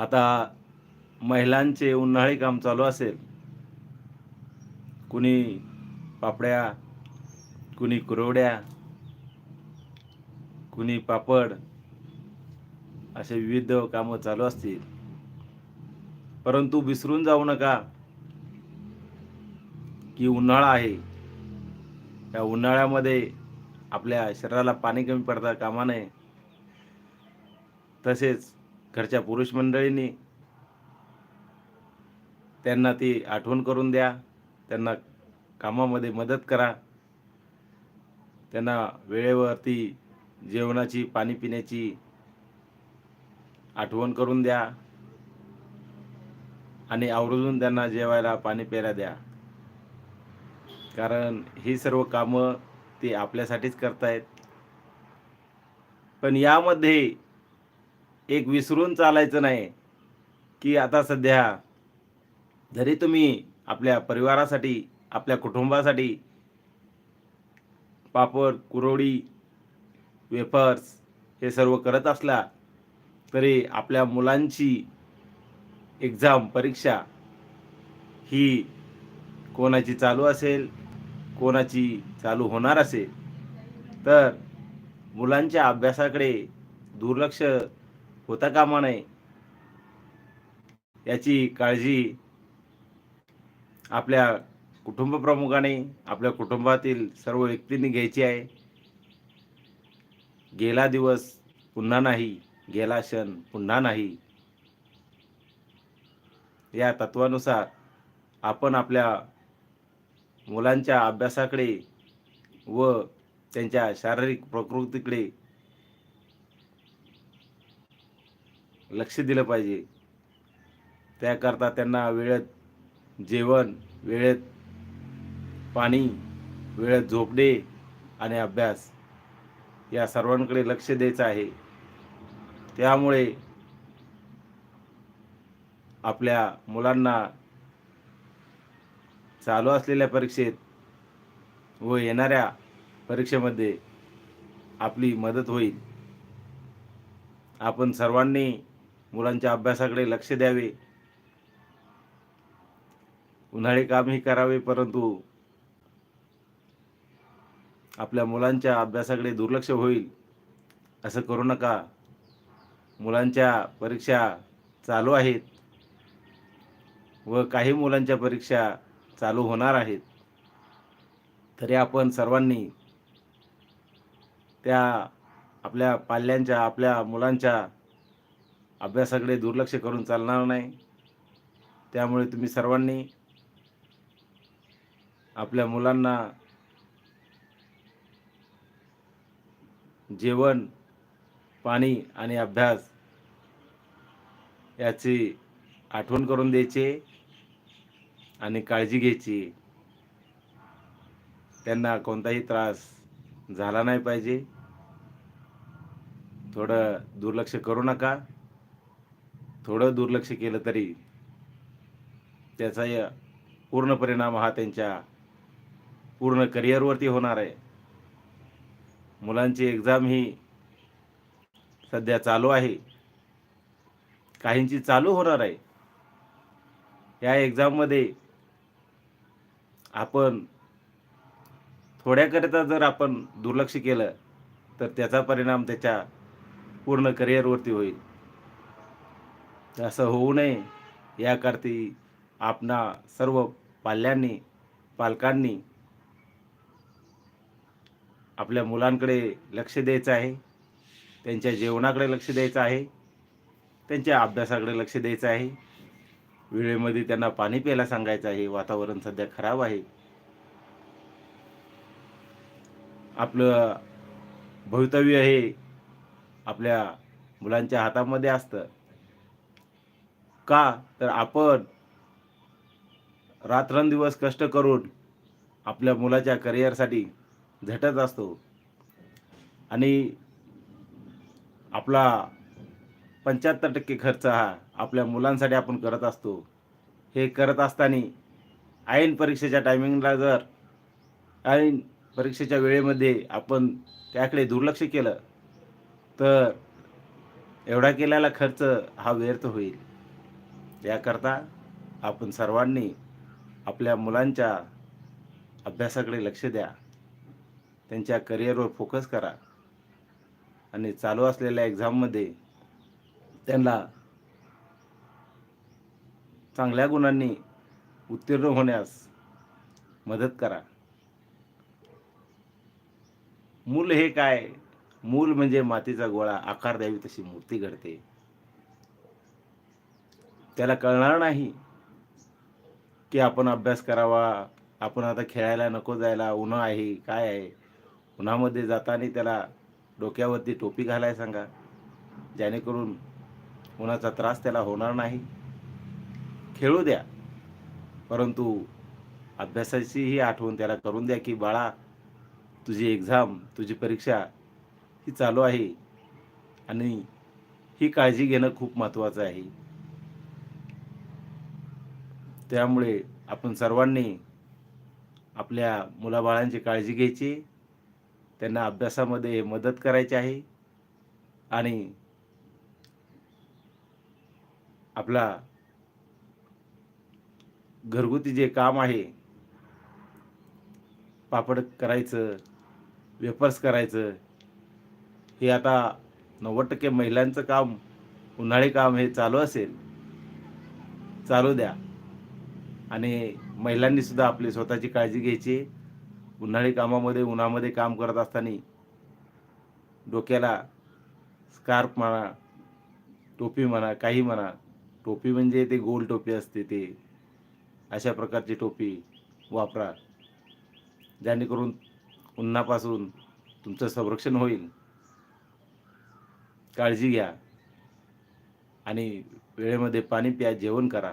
आता महिलांचे उन्हाळी काम चालू असेल. कुणी पापड्या कुणी कुरवड्या कुणी पापड असे विविध कामं चालू असतील. परंतु विसरून जाऊ नका की उन्हाळा आहे. या उन्हाळ्यामध्ये आपल्या शरीराला पाणी कमी पडता कामा नये. तसेच घरच्या पुरुष मंडळींनी त्यांना ती आठवण करून द्या. त्यांना कामामध्ये मदत करा. त्यांना वेळेवरती जेवणाची पाणी पिण्याची आठवण करून द्या. आणि आवर्जून त्यांना जेवायला पाणी प्यायला द्या. कारण ही सर्व कामं ते आपल्यासाठीच करतायत. पण यामध्ये एक विसरून चालायचं नाही. की आता सध्या जरी तुम्ही आपल्या परिवारासाठी आपल्या कुटुंबासाठी पापड कुरोडी वेफर्स हे सर्व करत असला तरी आपल्या मुलांची एक्झाम परीक्षा ही कोणाची चालू असेल कोणाची चालू होणार असेल तर मुलांच्या अभ्यासाकडे दुर्लक्ष होता कामा नये. याची काळजी आपल्या कुटुंब प्रमुखाने आपल्या कुटुंबातील सर्व व्यक्तींनी घ्यायची आहे. गेला दिवस पुन्हा नाही गेला क्षण पुन्हा नाही. या तत्वानुसार आपण आपल्या मुलांच्या अभ्यासाकडे व त्यांच्या शारीरिक प्रकृतीकडे लक्ष दिलं पाहिजे. त्याकरता त्यांना वेळेत जेवण वेळेत पाणी वेळेत झोपणे आणि अभ्यास या सर्वांकडे लक्ष द्यायचं आहे. त्यामुळे आपल्या मुलांना चालू असलेल्या परीक्षेत व येणाऱ्या परीक्षेमध्ये आपली मदत होईल. आपण सर्वांनी मुलांच्या अभ्यासाकडे लक्ष द्यावे. उन्हाळी कामही करावे परंतु आपल्या मुलांच्या अभ्यासाकडे दुर्लक्ष होईल. असं करू नका. मुलांच्या परीक्षा चालू आहेत व काही मुलांच्या परीक्षा चालू होणार आहेत. तरी आपण सर्वांनी त्या आपल्या पाल्यांच्या आपल्या मुलांच्या अभ्यासाकडे दुर्लक्ष करून चालणार नाही. त्यामुळे तुम्ही सर्वांनी आपल्या मुलांना जेवण पाणी आणि अभ्यास याची आठवण करून द्यायची आणि काळजी घ्यायची. त्यांना कोणताही त्रास झाला नाही पाहिजे. थोडं दुर्लक्ष करू नका. थोडं दुर्लक्ष केलं तरी त्याचा पूर्ण परिणाम हा त्यांच्या पूर्ण करिअरवरती होणार आहे. मुलांची एक्झाम ही सध्या चालू आहे. काहींची चालू होणार आहे. या एक्झाममध्ये आपण थोड्याकरिता जर आपण दुर्लक्ष केलं तर त्याचा परिणाम त्याच्या पूर्ण करिअरवरती होईल. असं होऊ नये. याकरती आपणा सर्व पाल्यांनी पालकांनी आपल्या मुलांकडे लक्ष द्यायचं आहे. त्यांच्या जेवणाकडे लक्ष द्यायचं आहे. त्यांच्या अभ्यासाकडे लक्ष द्यायचं आहे. वेळेमध्ये त्यांना पाणी प्यायला सांगायचं आहे. वातावरण सध्या खराब आहे. आपलं भवितव्य हे आपल्या मुलांच्या हातामध्ये असतं. का? तर आपण रात्रंदिवस कष्ट करून आपल्या मुलाच्या करिअरसाठी झटत असतो. आणि आपला पंच्याहत्तर टक्के खर्च हा आपल्या मुलांसाठी आपण करत असतो. हे करत असताना ऐन परीक्षेच्या टायमिंगला जर ऐन परीक्षेच्या वेळेमध्ये आपण त्याकडे दुर्लक्ष केलं तर एवढा केलेला खर्च हा व्यर्थ होईल. याकरता आपण सर्वांनी आपल्या मुलांच्या अभ्यासाकडे लक्ष द्या. त्यांच्या करिअरवर फोकस करा. आणि चालू असलेल्या एक्झाममध्ये त्यांना चांगल्या गुणांनी उत्तीर्ण होण्यास मदत करा. मूल हे काय? मूल म्हणजे मातीचा गोळा आकार द्यावी तशी मूर्ती घडते. त्याला कळणार नाही की आपण अभ्यास करावा आपण आता खेळायला नको जायला उन्हा आहे काय आहे? उन्हामध्ये जाताना त्याला डोक्यावरती टोपी घालायला सांगा. जेणेकरून उन्हाचा त्रास त्याला होणार नाही. खेळू द्या परंतु अभ्यासाचीही आठवण त्याला करून द्या की बाळा तुझी एक्झाम तुझी परीक्षा ही चालू आहे आणि ही काळजी घेणं खूप महत्त्वाचं आहे. त्यामुळे आपण सर्वांनी आपल्या मुलाबाळांची काळजी घ्यायची. त्यांना अभ्यासामध्ये मदत करायची आहे. आणि आपला घरगुती जे काम आहे पापड करायचं वेफर्स करायचं हे आता नव्वद टक्के महिलांचं काम उन्हाळी काम हे चालू असेल. चालू द्या. आणि महिलांनी सुद्धा आपली स्वतःची काळजी घ्यायची. उन्हाळी कामामध्ये उन्हामध्ये काम करत असताना डोक्याला स्कार्फ म्हणा टोपी म्हणा काही म्हणा टोपी म्हणजे ते गोल टोपी असते ते. अशा प्रकारची टोपी वापरा. जेणेकरून उन्हापासून तुमचं संरक्षण होईल. काळजी घ्या. आणि वेळेमध्ये पाणी प्या जेवण करा.